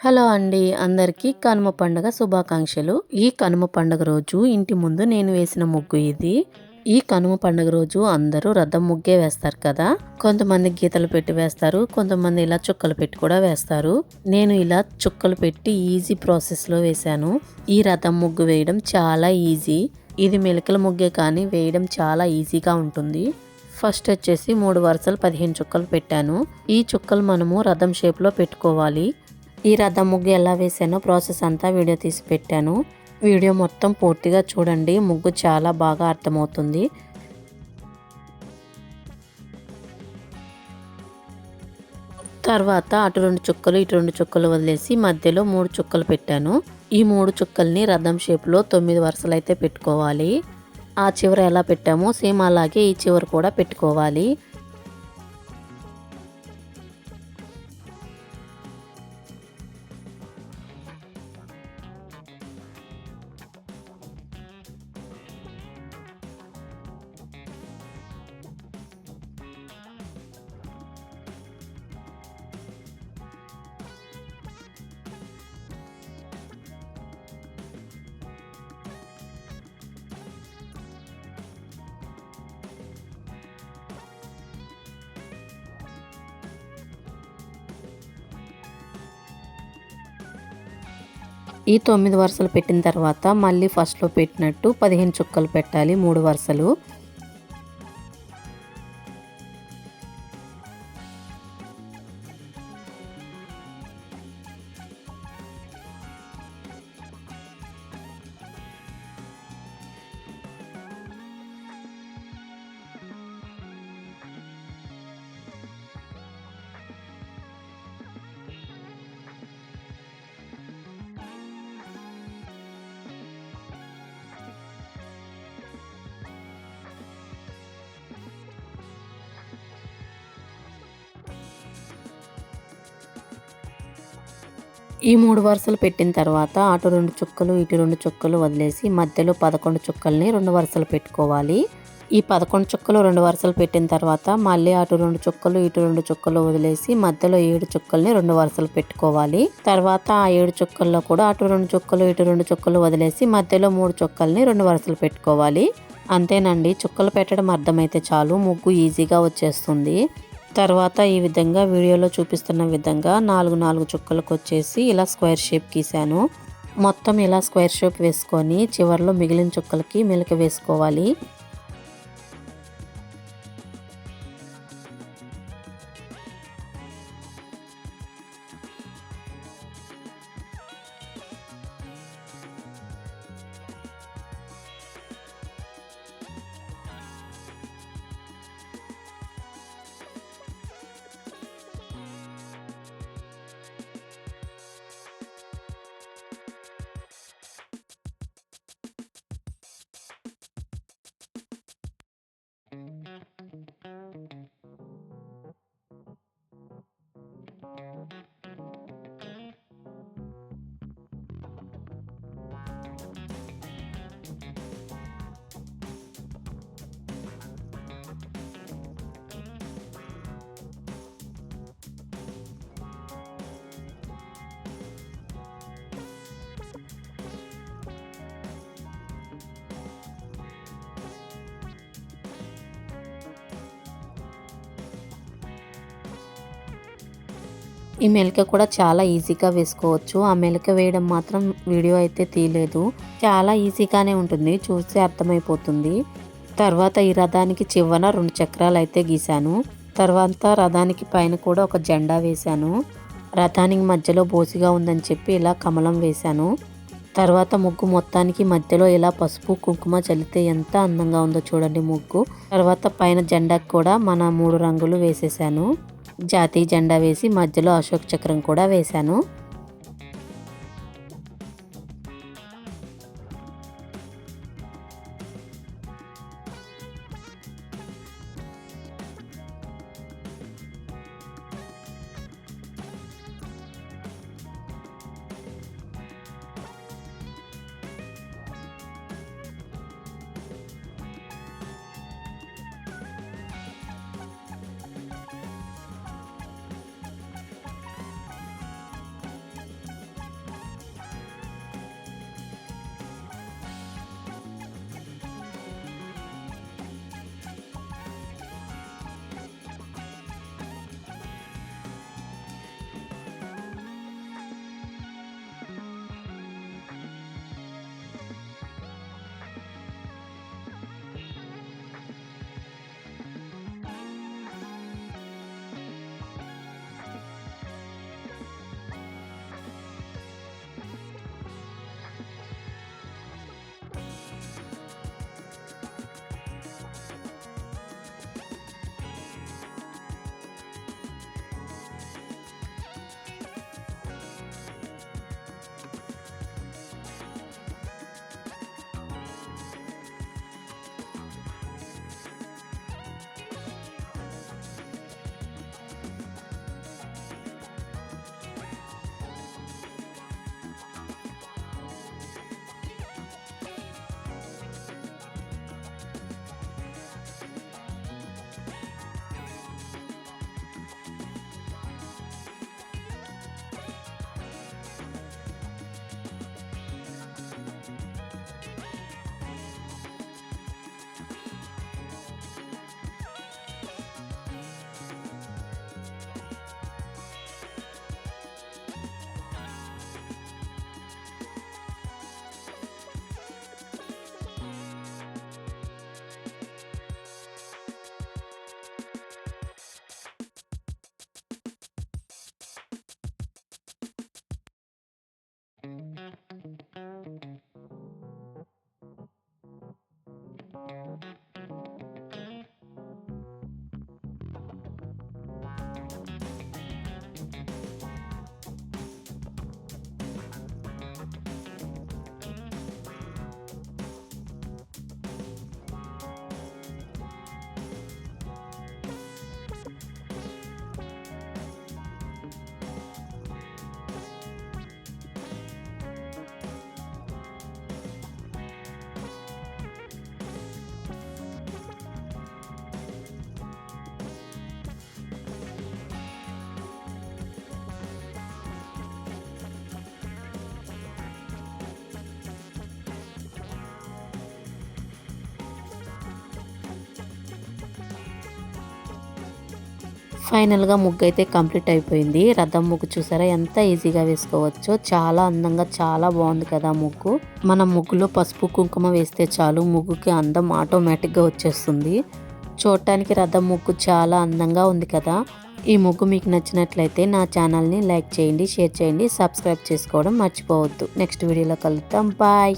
Hello అండి అందరికీ కనుమ పండుగ శుభాకాంక్షలు. ఈ కనుమ పండుగ రోజు ఇంటి ముందు నేను వేసిన ముగ్గు ఇది. ఈ కనుమ పండుగ రోజు అందరూ రథం ముగ్గే వేస్తారు కదా. కొంతమంది గీతలు పెట్టి వేస్తారు కొంతమంది ఇలా చుక్కలు పెట్టి కూడా వేస్తారు. నేను ఇలా చుక్కలు పెట్టి ఈజీ ప్రాసెస్లో వేశాను. ఈ రథం ముగ్గు వేయడం చాలా ఈజీ. ఇది మెలకల ముగ్గే కానీ వేయడం చాలా ఈజీగా ఉంటుంది. ఫస్ట్ వచ్చేసి మూడు వరుసలు పదిహేను చుక్కలు పెట్టాను. ఈ చుక్కలు మనము రథం షేప్లో పెట్టుకోవాలి. ఈ రథం ముగ్గు ఎలా వేసానో ప్రాసెస్ అంతా వీడియో తీసి పెట్టాను. వీడియో మొత్తం పూర్తిగా చూడండి. ముగ్గు చాలా బాగా అర్థమవుతుంది. తర్వాత అటు రెండు చుక్కలు ఇటు రెండు చుక్కలు వదిలేసి మధ్యలో మూడు చుక్కలు పెట్టాను. ఈ మూడు చుక్కల్ని రథం షేప్లో తొమ్మిది వరుసలు అయితే పెట్టుకోవాలి. ఆ చివర ఎలా పెట్టామో సేమ్ అలాగే ఈ చివర కూడా పెట్టుకోవాలి. ఈ తొమ్మిది వరుసలు పెట్టిన తర్వాత మళ్ళీ ఫస్ట్లో పెట్టినట్టు పదిహేను చుక్కలు పెట్టాలి మూడు వరుసలు. ఈ మూడు వరుసలు పెట్టిన తర్వాత అటు రెండు చుక్కలు ఇటు రెండు చుక్కలు వదిలేసి మధ్యలో పదకొండు చుక్కల్ని రెండు వరుసలు పెట్టుకోవాలి. ఈ పదకొండు చుక్కలు రెండు వరుసలు పెట్టిన తర్వాత మళ్ళీ అటు రెండు చుక్కలు ఇటు రెండు చుక్కలు వదిలేసి మధ్యలో ఏడు చుక్కల్ని రెండు వరుసలు పెట్టుకోవాలి. తర్వాత ఆ ఏడు చుక్కల్లో కూడా అటు రెండు చుక్కలు ఇటు రెండు చుక్కలు వదిలేసి మధ్యలో మూడు చుక్కల్ని రెండు వరుసలు పెట్టుకోవాలి. అంతేనండి చుక్కలు పెట్టడం అర్థమైతే చాలు ముగ్గు ఈజీగా వచ్చేస్తుంది. తర్వాత ఈ విధంగా వీడియోలో చూపిస్తున్న విధంగా నాలుగు నాలుగు చుక్కలకు వచ్చేసి ఇలా స్క్వేర్ షేప్ గీసాను మొత్తం ఇలా స్క్వేర్ షేప్ వేసుకొని చివరిలో మిగిలిన చుక్కలకి మెలక వేసుకోవాలి. ఈ మెలక కూడా చాలా ఈజీగా వేసుకోవచ్చు. ఆ మెలక వేయడం మాత్రం వీడియో అయితే తీయలేదు. చాలా ఈజీగానే ఉంటుంది. చూస్తే అర్థమైపోతుంది. తర్వాత ఈ రథానికి చివన రెండు చక్రాలు అయితే గీశాను. తర్వాత రథానికి పైన కూడా ఒక జెండా వేశాను. రథానికి మధ్యలో బోసిగా ఉందని చెప్పి ఇలా కమలం వేశాను. తర్వాత ముగ్గు మొత్తానికి మధ్యలో ఇలా పసుపు కుంకుమ చల్లితే ఎంత అందంగా ఉందో చూడండి ముగ్గు. తర్వాత పైన జెండాకు కూడా మన మూడు రంగులు వేసేసాను జాతీయ జెండా వేసి మధ్యలో అశోక్ చక్రం కూడా వేశాను. ఫైనల్గా ముగ్గు అయితే కంప్లీట్ అయిపోయింది. రథం ముగ్గు చూసారా? ఎంత ఈజీగా వేసుకోవచ్చో. చాలా అందంగా చాలా బాగుంది కదా ముగ్గు. మన ముగ్గులో పసుపు కుంకుమ వేస్తే చాలు. ముగ్గుకి అందం ఆటోమేటిక్గా వచ్చేస్తుంది. చూడటానికి రథం ముగ్గు చాలా అందంగా ఉంది కదా. ఈ ముగ్గు మీకు నచ్చినట్లయితే నా ఛానల్ని లైక్ చేయండి షేర్ చేయండి సబ్స్క్రైబ్ చేసుకోవడం మర్చిపోవద్దు. నెక్స్ట్ వీడియోలో కలుద్దాం. బాయ్!